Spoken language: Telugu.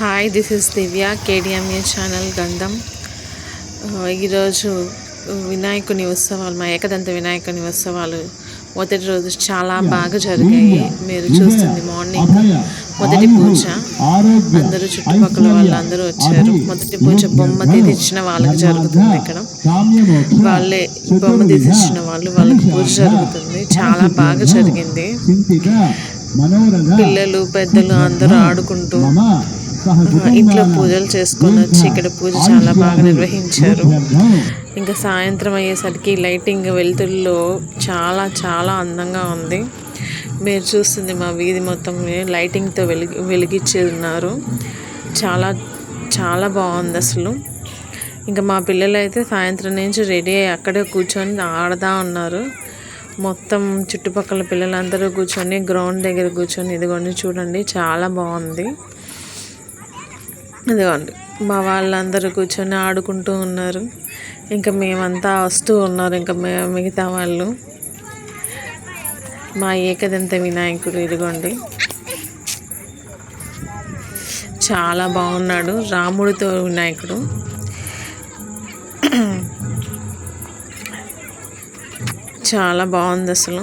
Hi this is Divya KDMA channel గంధం ఈరోజు వినాయకుని ఉత్సవాలు మా ఏకదంత వినాయకుని ఉత్సవాలు మొదటి రోజు చాలా బాగా జరిగాయి. మీరు చూస్తుంది మార్నింగ్ మొదటి పూజ. అందరూ చుట్టుపక్కల వాళ్ళందరూ వచ్చారు. మొదటి పూజ బొమ్మ తీసిచ్చిన వాళ్ళకి జరుగుతుంది ఇక్కడ. వాళ్ళే బొమ్మ తీసిచ్చిన వాళ్ళు వాళ్ళకి పూజ జరుగుతుంది. చాలా బాగా జరిగింది. పిల్లలు పెద్దలు అందరూ ఆడుకుంటూ ఇంట్లో పూజలు చేసుకొని వచ్చి ఇక్కడ పూజ చాలా బాగా నిర్వహించారు. ఇంకా సాయంత్రం అయ్యేసరికి లైటింగ్ వెలుతురులో చాలా చాలా అందంగా ఉంది. మీరు చూస్తుంది మా వీధి మొత్తం లైటింగ్తో వెలిగి వెలిగించి ఉన్నారు చాలా చాలా బాగుంది అసలు. ఇంకా మా పిల్లలు అయితే సాయంత్రం నుంచి రెడీ అయ్యి అక్కడే కూర్చొని ఆడుతూ ఉన్నారు. మొత్తం చుట్టుపక్కల పిల్లలందరూ కూర్చొని గ్రౌండ్ దగ్గర కూర్చొని ఇదిగోండి చూడండి చాలా బాగుంది. ఇదిగోండి మా వాళ్ళందరూ కూర్చొని ఆడుకుంటూ ఉన్నారు. ఇంకా మేమంతా వస్తూ ఉన్నారు ఇంకా మే మిగతా వాళ్ళు. మా ఏకదంత వినాయకుడు ఇదిగోండి. చాలా బాగున్నాడు రాముడితో వినాయకుడు. చాలా బాగుంది అసలు.